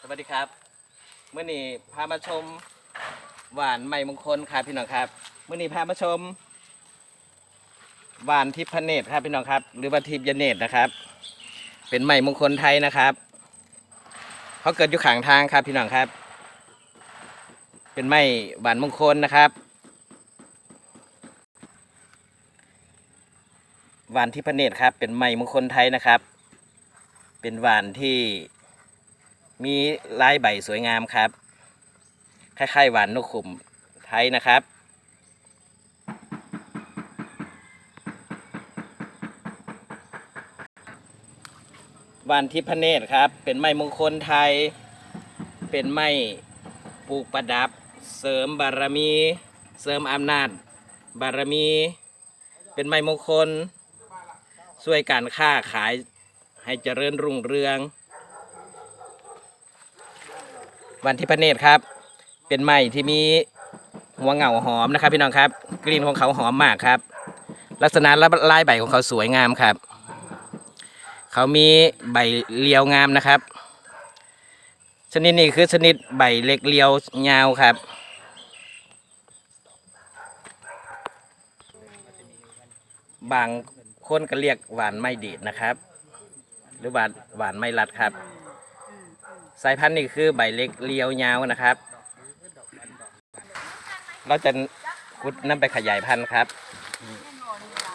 สวัสดีครับเมื่อนี้พามาชมหวานใหม่มงคลครับพี่น้องครับเมื่อนี้พามาชมหวานทิพเนตรครับพี่น้องครับ หรือว่าทิพยเนตรนะครับ เป็นใหม่มงคลไทยนะครับเขาเกิดอยู่ขางทางครับพี่น้องครับ เป็นไม้หวานมงคลนะครับหวานทิพเนตรครับ เป็นไม้มงคลไทยนะครับ เป็นหวานที่มีลายใบสวยงามครับ คล้ายๆหวานนกขุมไทยนะครับ หวานทิพเนตรครับ เป็นไม้มงคลไทย เป็นไม้ปลูกประดับ เสริมบารมี เสริมอำนาจ บารมี เป็นไม้มงคลช่วยการค้าขาย ให้เจริญรุ่งเรือง วันที่พระเนตรครับ เป็นไม้ที่มีหัวเหงาหอมนะครับพี่น้องครับ กลิ่นของเขาหอมมากครับ ลักษณะและลายใบของเขาสวยงามครับ เขามีใบเรียวงามนะครับ ชนิดนี้คือชนิดใบเล็กเรียวยาวครับบางคนก็เรียกหวานไม่ดีดนะครับ หรือหวานหวานไม่รัดครับ สายพันธุ์นี่คือใบเล็กเรียวยาวนะครับ เราจะขุดนำไปขยายพันธุ์ครับ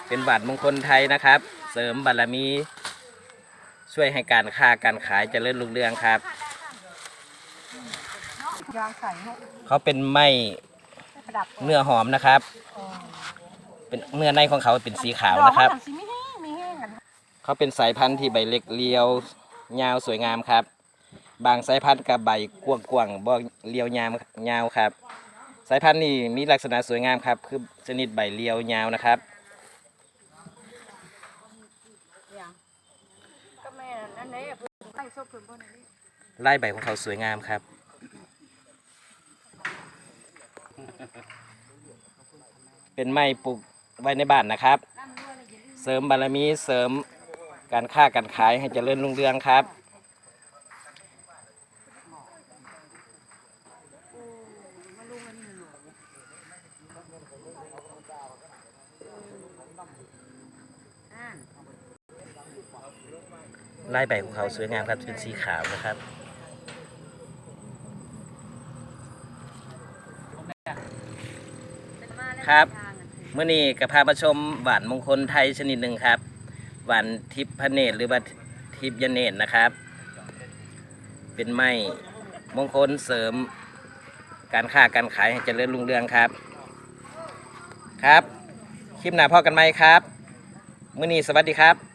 เป็นบาทมงคลไทยนะครับ เสริมบารมี ช่วยให้การค้าการขายเจริญรุ่งเรืองครับ ยางใส่ให้เขาเป็นไม้ประดับเนื้อหอมนะครับ เป็นเนื้อในของเขาเป็นสีขาวนะครับ ดอกมันสีไม่แห้งไม่แห้งกัน เขาเป็นสายพันธุ์ที่ใบเล็กเรียวยาวสวยงามครับ บางสายพันธุ์กับใบกว้างๆบ่เรียวยาวยาวครับ สายพันธุ์นี้มีลักษณะสวยงามครับ คือชนิดใบเรียวยาวนะครับ ก็แม่นั่นเองเพิ่งไล่ซบเพิ่งบนนี้ลายใบของเขาสวยงามครับ เป็นไม้ปลูกไว้ในบ้านนะครับเสริมบารมีเสริม การค้าการขายให้เจริญรุ่งเรืองครับ ลายใบของเขาสวยงามครับเป็นสีขาวนะครับครับเมื่อนี้ก็พามาชมหวานมงคลไทยชนิดหนึ่งครับ วันทิพพเนตรหรือว่าทิพยเนตรนะครับ เป็นไม้มงคลเสริมการค้าการขายให้เจริญรุ่งเรืองครับ ครับ คลิปหน้าพ่อกันไหมครับ มื่อนี้สวัสดีครับ